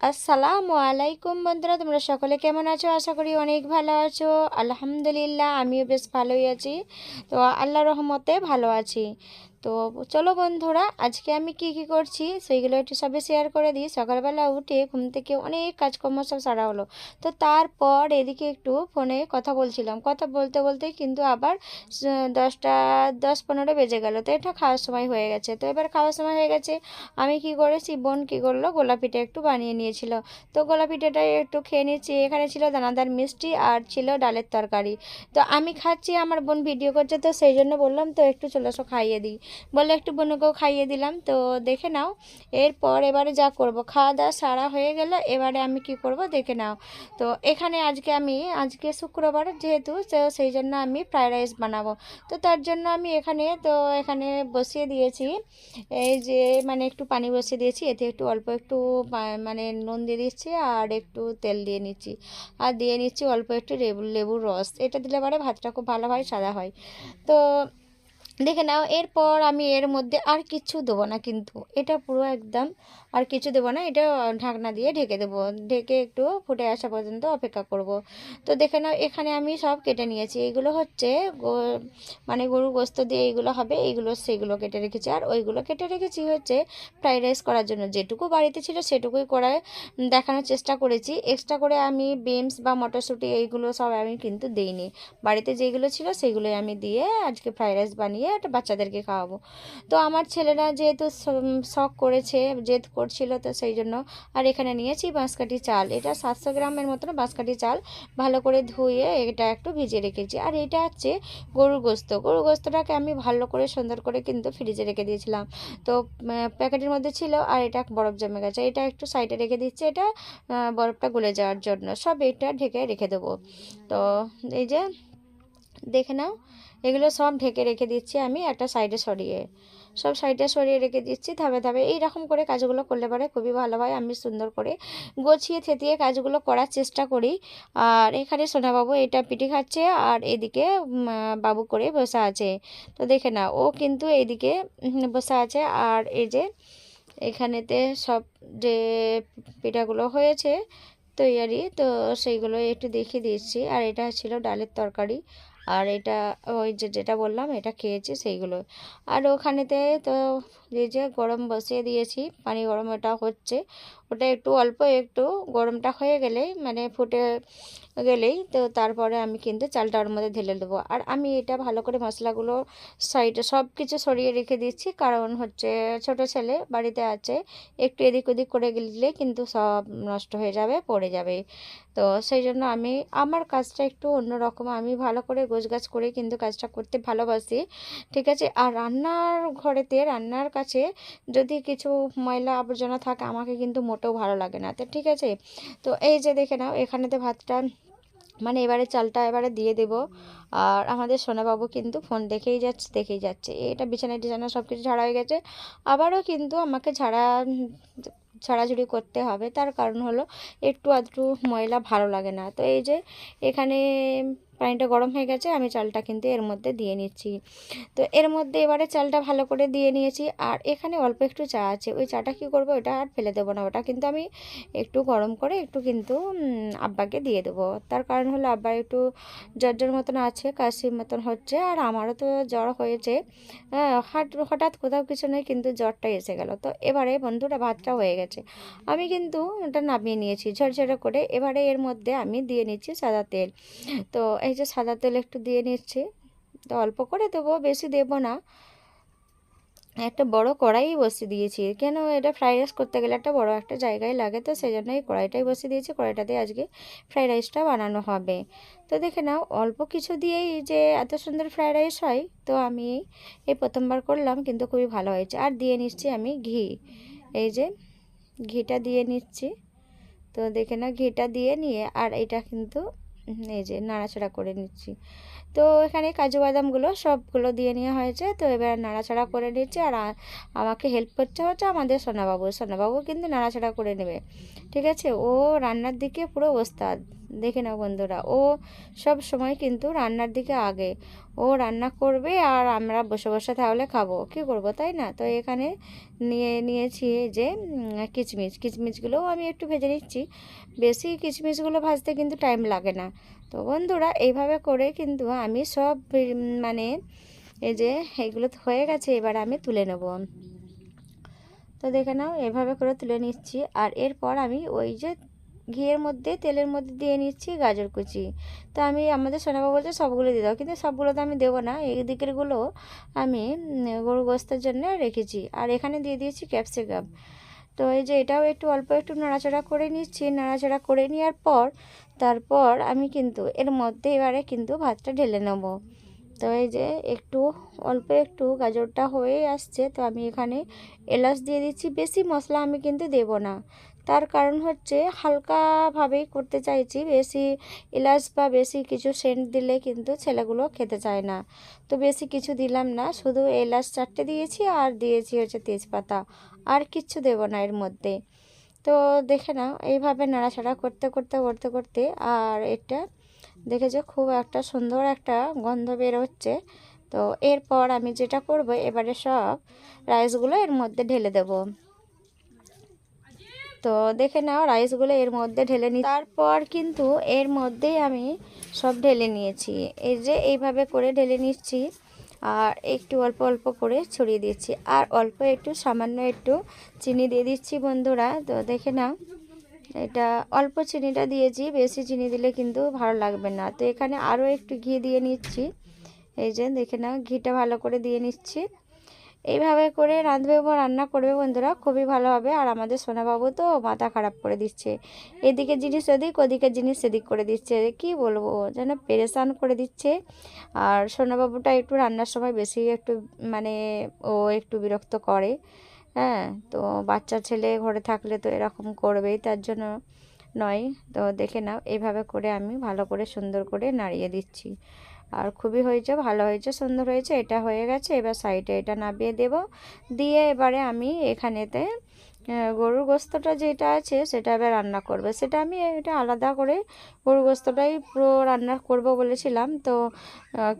আসসালামু আলাইকুম বন্ধুরা, তোমরা সকলে কেমন আছো? আশা করি অনেক ভালো আছো। আলহামদুলিল্লাহ, আমিও বেশ ভালোই আছি। তো আল্লাহ রহমতে ভালো আছি। তো চলো বন্ধুরা, আজকে আমি কি কি করছি সেইগুলো একটু সবে শেয়ার করে দিই। সকালবেলা উঠে ঘুম থেকে অনেক কাজকর্ম সব সারা হলো। তো তারপর এদিকে একটু ফোনে কথা বলছিলাম। কথা বলতে বলতে কিন্তু আবার দশটা, দশ পনেরো বেজে গেল। তো এটা খাওয়ার সময় হয়ে গেছে। তো এবার খাওয়ার সময় হয়ে গেছে, আমি কি করেছি, বোন কি করল, গোলাপিটা একটু বানিয়ে নিয়েছিল। তো গোলাপিটাটাই একটু খেয়ে নিয়েছি। এখানে ছিল দানাদার মিষ্টি আর ছিল ডালের তরকারি। তো আমি খাচ্ছি, আমার বোন ভিডিও করছে, তো সেই জন্য বললাম, তো একটু চলে আসো খাইয়ে দিই। বলে একটু বোনকেও খাইয়ে দিলাম। তো দেখে নাও, এরপর এবারে যা করব, খাওয়া দাওয়া সারা হয়ে গেলে, এবারে আমি কি করব দেখে নাও। তো এখানে আজকে আমি, আজকে শুক্রবার যেহেতু, তো সেই জন্য আমি ফ্রায়েড রাইস বানাবো। তো তার জন্য আমি এখানে, তো এখানে বসিয়ে দিয়েছি। এই যে মানে একটু পানি বসিয়ে দিয়েছি, এতে একটু অল্প একটু মানে নুন দিয়ে দিচ্ছি আর একটু তেল দিয়ে নিচ্ছি। আর দিয়ে নিচ্ছি অল্প একটু লেবু, লেবুর রস। এটা দিলে পরে ভাতটা খুব ভালো হয়, সাদা হয়। তো দেখে নাও এরপর আমি এর মধ্যে আর কিছু দেবো না কিন্তু। এটা পুরো একদম আর কিছু দেবো না, এটা ঢাকনা দিয়ে ঢেকে দেবো। ঢেকে একটু ফুটে আসা পর্যন্ত অপেক্ষা করব। তো দেখে নাও, এখানে আমি সব কেটে নিয়েছি। এগুলো হচ্ছে মানে গরু গোস্ত দিয়ে এইগুলো হবে এইগুলো সেইগুলো কেটে রেখেছি। আর ওইগুলো কেটে রেখেছি হচ্ছে ফ্রাইড রাইস করার জন্য। যেটুকু বাড়িতে ছিল সেটুকুই করে দেখানোর চেষ্টা করেছি। এক্সট্রা করে আমি বিমস বা মটরশুঁটি এইগুলো সব আমি কিন্তু দিইনি। বাড়িতে যেগুলো ছিল সেগুলোই আমি দিয়ে আজকে ফ্রাইড রাইস বানিয়ে একটা বাচ্চাদেরকে খাওয়াবো। তো আমার ছেলেরা যেহেতু শখ করেছে, জেদ করছিল তো সেই জন্য। আর এখানে নিয়েছি বাঁশকাঠি চাল। এটা সাতশো গ্রামের মতন বাঁশকাঠি চাল। ভালো করে ধুয়ে এটা একটু ভিজিয়ে রেখেছি। আর এটা হচ্ছে গরুর গোস্ত। গরুর গোস্তটাকে আমি ভালো করে সুন্দর করে কিন্তু ফ্রিজে রেখে দিয়েছিলাম। তো প্যাকেটের মধ্যে ছিল আর এটা বরফ জমে গেছে। এটা একটু সাইডে রেখে দিচ্ছি। এটা বরফটা গলে যাওয়ার জন্য। সব এটা ঢেকে রেখে দেবো। তো, এই যে, দেখে নাও। এগুলো সব ঢেকে রেখে দিচ্ছি আমি একটা সাইডে সরিয়ে। সব সাইডে সরিয়ে রেখে দিচ্ছি ধাপে ধাপে। এইরকম করে কাজগুলো করলে পরে খুবই ভালো হয়, আমি সুন্দর করে গোছিয়ে থেতিয়ে কাজগুলো করার চেষ্টা করি। আর এখানে সোনাবাবু এটা পিঠে খাচ্ছে আর এদিকে বাবু করে বসা আছে। তো দেখে না ও কিন্তু এইদিকে বসে আছে। আর এই যে এখানেতে সব যে পিঠাগুলো হয়েছে তৈয়ারি, তো সেইগুলো একটু দেখিয়ে দিচ্ছি। আর এটা ছিল ডালের তরকারি। আর এটা ওই যে যেটা বললাম, এটা খেয়েছি সেইগুলো। আর ওখানেতে তো এই যে গরম বসিয়ে দিয়েছি পানি গরম ওটা হচ্ছে। ওটা একটু অল্প, একটু গরমটা হয়ে গেলেই মানে ফুটে গেলেই তো তারপরে আমি কিন্তু চালটা ওর মধ্যে ঢেলে দেবো। আর আমি এটা ভালো করে মশলাগুলো সাইডে সব কিছু সরিয়ে রেখে দিচ্ছি। কারণ হচ্ছে ছোট ছেলে বাড়িতে আছে, একটু এদিক ওদিক করে গেলে কিন্তু সব নষ্ট হয়ে যাবে, পড়ে যাবে। তো সেই জন্য আমি, আমার কাজটা একটু অন্যরকম। আমি ভালো করে গোছগাছ করে কিন্তু কাজটা করতে ভালোবাসি, ঠিক আছে? আর রান্নার ঘরেতে, রান্নার কাছে যদি কিছু ময়লা আবর্জনা থাকে, আমাকে কিন্তু মোটেও ভালো লাগে না। তো ঠিক আছে? তো এই যে দেখে নাও, এখানেতে ভাতটা মানে এবারে চালটা এবারে দিয়ে দেব। আর আমাদের সোনাবাবু কিন্তু ফোন দেখেই যাচ্ছে দেখেই যাচ্ছে। এটা বিছানা টিছানা সব কিছু ঝাড়া হয়ে গেছে। আবারও কিন্তু আমাকে ঝাড়া ছাড়াছুড়ি করতে হবে। তার কারণ হলো একটু আধটু ময়লা ভালো লাগে না। তো এই যে এখানে পানিটা গরম হয়ে গেছে, আমি চালটা কিন্তু এর মধ্যে দিয়ে নিচ্ছি। তো এর মধ্যে এবারে চালটা ভালো করে দিয়ে নিয়েছি, আর এখানে অল্প একটু চা আছে। ওই চাটা কী করব, ওটা আর ফেলে দেবো না, ওটা কিন্তু আমি একটু গরম করে একটু কিন্তু আব্বাকে দিয়ে দেবো। তার কারণ হলো আব্বা একটু জ্বর মতন আছে কাশির মতন হচ্ছে, আর আমারও তো জ্বর হয়েছে। হঠাৎ কোথাও কিছু নেই, কিন্তু জ্বরটা এসে গেল। তো এবারে বন্ধুরা, ভাতটা হয়ে গেছে। আমি কিন্তু ওটা নামিয়ে নিয়েছি ঝরঝরে করে। এবারে এর মধ্যে আমি দিয়ে নিচ্ছি সাদা তেল। তো এই যে সাদা তেল একটু দিয়ে নিচ্ছি। তো অল্প করে দেবো, বেশি দেবো না। একটা বড় কড়াই বসিয়ে দিয়েছি। কেন এটা ফ্রাইড রাইস করতে গেলে একটা বড় একটা জায়গায় লাগে, তো সেই জন্য এই কড়াইটাই বসিয়ে দিয়েছি। কড়াইটাতে আজকে ফ্রাইড রাইসটা বানানো হবে। তো দেখে নাও, অল্প কিছু দিয়েই যে এত সুন্দর ফ্রাইড রাইস হয়, তো আমি এই প্রথমবার করলাম, কিন্তু খুবই ভালো হয়েছে। আর দিয়ে নিচ্ছি আমি ঘি। এই যে ঘিটা দিয়ে নিচ্ছি। তো দেখে না ঘিটা দিয়ে নিয়ে, আর এটা কিন্তু এই যে নাড়াচাড়া করে নিচ্ছি। তো এখানে কাজু বাদামগুলো সবগুলো দিয়ে নেওয়া হয়েছে। তো এবার নাড়াচাড়া করে নিচ্ছি। আর আমাকে হেল্প করতে হচ্ছে আমাদের সোনাবাবু। সোনাবাবু কিন্তু নাড়াচাড়া করে নেবে। ঠিক আছে? ও রান্নার দিকে পুরো ওস্তাদ। দেখে নাও বন্ধুরা। ও সব সময় কিন্তু রান্নার দিকে আগে। ও রান্না করবে আর আমরা বসে বসে তাহলে খাব। কি করব, তাই না? তো এখানে নিয়ে, নিয়েছি যে কিচমিচ। কিচমিচগুলোও আমি একটু ভেজে নিচ্ছি। বেশি কিচমিচগুলো ভাজতে কিন্তু টাইম লাগে না। তো বন্ধুরা, এইভাবে করে কিন্তু আমি সব মানে এই যে এইগুলো হয়ে গেছে, এবার আমি তুলে নেব। তো দেখে নাও, এভাবে করে তুলে নিচ্ছি। আর এরপর আমি ওই যে ঘিয়ের মধ্যে, তেলের মধ্যে দিয়ে নিচ্ছি গাজর কুচি। তো আমি, আমাদের সোনাবাবু বলছে সবগুলো দিয়ে দাও, কিন্তু সবগুলো তো আমি দেবো না। এই দিকেরগুলো আমি গরু গোস্তের জন্য রেখেছি। আর এখানে দিয়ে দিয়েছি ক্যাপসিকাম। তো এই যে এটাও একটু অল্প একটু নাড়াচাড়া করে নিচ্ছি, নাড়াচাড়া করে নেওয়ার পর, তারপর আমি কিন্তু এর মধ্যে এবারে কিন্তু ভাতটা ঢেলে নেব। তো এই যে একটু অল্প একটু গাজরটা হয়ে আসছে, তো আমি এখানে এলাচ দিয়ে দিচ্ছি। বেশি মশলা আমি কিন্তু দেব না। তার কারণ হচ্ছে হালকাভাবেই করতে চাইছি, বেশি এলাচ বা বেশি কিছু সেন্ট দিলে কিন্তু ছেলেগুলো খেতে চায় না। তো বেশি কিছু দিলাম না, শুধু এলাচ চারটে দিয়েছি আর দিয়েছি হচ্ছে তেজপাতা। আর কিচ্ছু দেবো না এর মধ্যে। তো দেখে নাও, এইভাবে নাড়াচাড়া করতে করতে করতে করতে আর এটা দেখেছ খুব একটা সুন্দর একটা গন্ধ বের হচ্ছে তো এরপর আমি যেটা করব, এবারে সব রাইসগুলো এর মধ্যে ঢেলে দেব। তো দেখে নাও রাইসগুলো এর মধ্যে ঢেলে নি তারপর কিন্তু এর মধ্যেই আমি সব ঢেলে নিয়েছি। এই যে এইভাবে করে ঢেলে নিচ্ছি আর একটু অল্প অল্প করে ছড়িয়ে দিচ্ছি। আর অল্প একটু, সামান্য একটু চিনি দিয়ে দিচ্ছি বন্ধুরা। তো দেখে নাও, এটা অল্প চিনিটা দিয়েছি, বেশি চিনি দিলে কিন্তু ভালো লাগবে না। তো এখানে আরও একটু ঘি দিয়ে নিচ্ছি। এই যে দেখে নাও, ঘিটা ভালো করে দিয়ে নিচ্ছি। এইভাবে করে রাঁধবে বা রান্না করবে বন্ধুরা, খুবই ভালো হবে। আর আমাদের সোনাবাবু তো মাথা খারাপ করে দিচ্ছে। এদিকে জিনিস ওদিক, ওদিকে জিনিস সেদিক করে দিচ্ছে। কি বলব, যেন পেরেশান করে দিচ্ছে। আর সোনাবাবুটা একটু রান্নার সময় বেশি একটু মানে ও একটু বিরক্ত করে। হ্যাঁ তো বাচ্চা ছেলে ঘরে থাকলে তো এরকম করবেই, তার জন্য নয়। তো দেখে নাও, এইভাবে করে আমি ভালো করে সুন্দর করে নাড়িয়ে দিচ্ছি। আর খুবই হয়েছে, ভালো হয়েছে, সুন্দর হয়েছে, এটা হয়ে গেছে। এবার সাইডে এটা নামিয়ে দেব। দিয়ে এবারে আমি এখানেতে গরুর গোস্তটা যেটা আছে সেটা এবার রান্না করবে। সেটা আমি এটা আলাদা করে গরুর গোস্তটাই পুরো রান্না করব বলেছিলাম। তো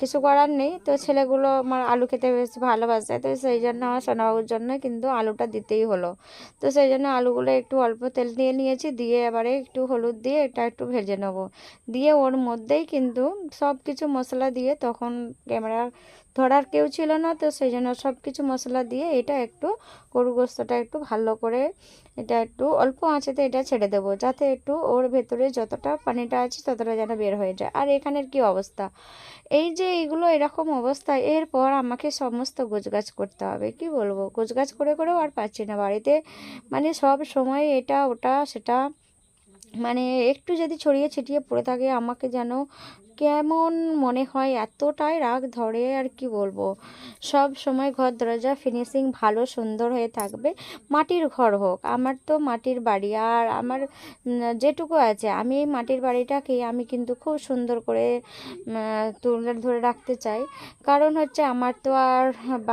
কিছু করার নেই। তো ছেলেগুলো আমার আলু খেতে বেশ ভালোবাসে। তো সেই জন্য আমার সোনাবাবুর জন্য কিন্তু আলুটা দিতেই হলো। তো সেই জন্য আলুগুলো একটু অল্প তেল দিয়ে নিয়েছি। দিয়ে এবারে একটু হলুদ দিয়ে এটা একটু ভেজে নেব। দিয়ে ওর মধ্যেই কিন্তু সব কিছু মশলা দিয়ে তখন ক্যামেরা ধরার কেউ ছিল না, তো সেই জন্য সব কিছু মশলা দিয়ে এটা একটু গরু গোস্তটা একটু ভালো করে এটা একটু অল্প আঁচেতে এটা ছেড়ে দেবো, যাতে একটু ওর ভেতরে যতটা পানিটা আছে ততটা যেন বের হয়ে যায়। আর এখানের কি অবস্থা? এই যে এইগুলো এরকম অবস্থা এরপর আমাকে সমস্ত গোছগাছ করতে হবে, কি বলব? গোছগাছ করে করেও আর পাচ্ছি না বাড়িতে। মানে সব সময় এটা, ওটা, সেটা মানে একটু যদি ছড়িয়ে ছিটিয়ে পড়ে থাকে, আমাকে যেন কেমন মনে হয়, এতটাই রাগ ধরে, আর কি বলব। সব সময় ঘর দরজা ফিনিশিং ভালো, সুন্দর হয়ে থাকবে। মাটির ঘর হোক, আমার তো মাটির বাড়ি, আর আমার যেটুকু আছে, আমি এই মাটির বাড়িটাকে আমি কিন্তু খুব সুন্দর করে তুলে ধরে রাখতে চাই। কারণ হচ্ছে আমার তো আর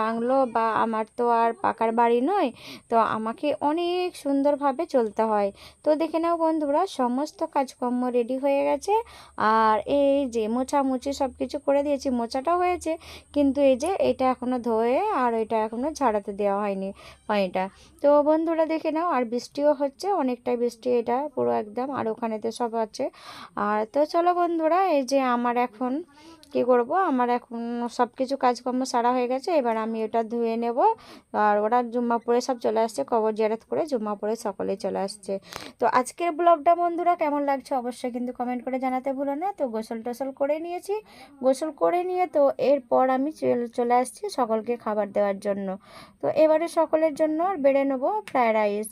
বাংলো বা আমার তো আর পাকার বাড়ি নয়, তো আমাকে অনেক সুন্দরভাবে চলতে হয়। তো দেখে নাও বন্ধুরা সমস্ত কাজকর্ম রেডি হয়ে গেছে। আর এই যে মোছামুছি সব কিছু করে দিয়েছি, মোছাটাও হয়েছে। কিন্তু এই যে এটা এখনও ধোয়ে আর এটা এখনও ঝাড়াতে দেওয়া হয়নি পানিটা। তো বন্ধুরা দেখে নাও, আর বৃষ্টিও হচ্ছে অনেকটাই বৃষ্টি এটা পুরো একদম, আর ওখানেতে সব আছে। আর তো চলো বন্ধুরা, এই যে আমার এখন কি করব? আমার এখন সব কিছু কাজকর্ম সারা হয়ে গেছে, এবার আমি ওটা ধুয়ে নেব। আর ওরা জুম্মা পরে সব চলে আসছে, কবর জিয়ারত করে জুম্মা পরে সকলে চলে আসছে। তো আজকের ব্লগটা বন্ধুরা কেমন লাগছে অবশ্যই কিন্তু কমেন্ট করে জানাতে ভুলো না। তো গোসল টোসল করে নিয়েছি। গোসল করে নিয়ে তো এরপর আমি চলে আসছি সকলকে খাবার দেওয়ার জন্য। তো এবারে সকলের জন্য বেড়ে নেব ফ্রায়েড রাইস।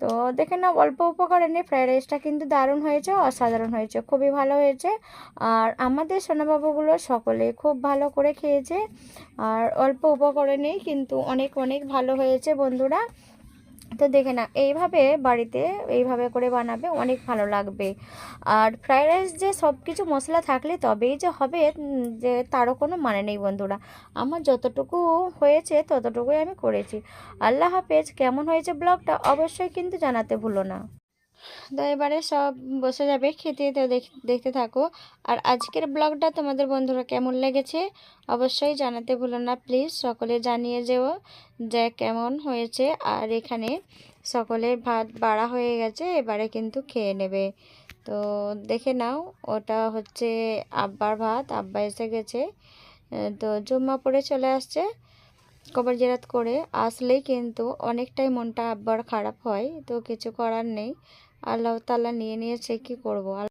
তো দেখে নাও, অল্প উপকরণে ফ্রায়েড রাইসটা কিন্তু দারুণ হয়েছে, অসাধারণ হয়েছে, খুবই ভালো হয়েছে। আর আমাদের সোনাবাবুগুলো সকলে খুব ভালো করে খেয়েছে। আর অল্প উপকরণেই কিন্তু অনেক অনেক ভালো হয়েছে বন্ধুরা। তো দেখে না, এইভাবে বাড়িতে এইভাবে করে বানাবে, অনেক ভালো লাগবে। আর ফ্রায়েড রাইস যে সব কিছু মশলা থাকলে তবেই যে হবে যে তারও কোনো মানে নেই বন্ধুরা। আমার যতটুকু হয়েছে ততটুকুই আমি করেছি। আল্লাহ হাফেজ, কেমন হয়েছে ব্লগটা অবশ্যই কিন্তু জানাতে ভুলো না। তো এবারে সব বসে যাবে, খেতে তো দেখ- দেখতে থাকো। আর আজকের ব্লগটা তোমাদের বন্ধুরা কেমন লেগেছে অবশ্যই জানাতে ভুলো না, প্লিজ। সকলে জানিয়ে যেও যে কেমন হয়েছে। আর এখানে সকলের ভাত বাড়া হয়ে গেছে, এবারে কিন্তু খেয়ে নেবে। তো দেখে নাও, ওটা হচ্ছে আব্বার ভাত। আব্বা এসে গেছে। তো জুম্মা পড়ে চলে আসছে কবর জেরাত করে। আসলেই কিন্তু অনেকটাই মনটা আব্বার খারাপ হয়, তো কিছু করার নেই। আল্লাহ তাল্লাহ নিয়ে নিয়েছে কি করব?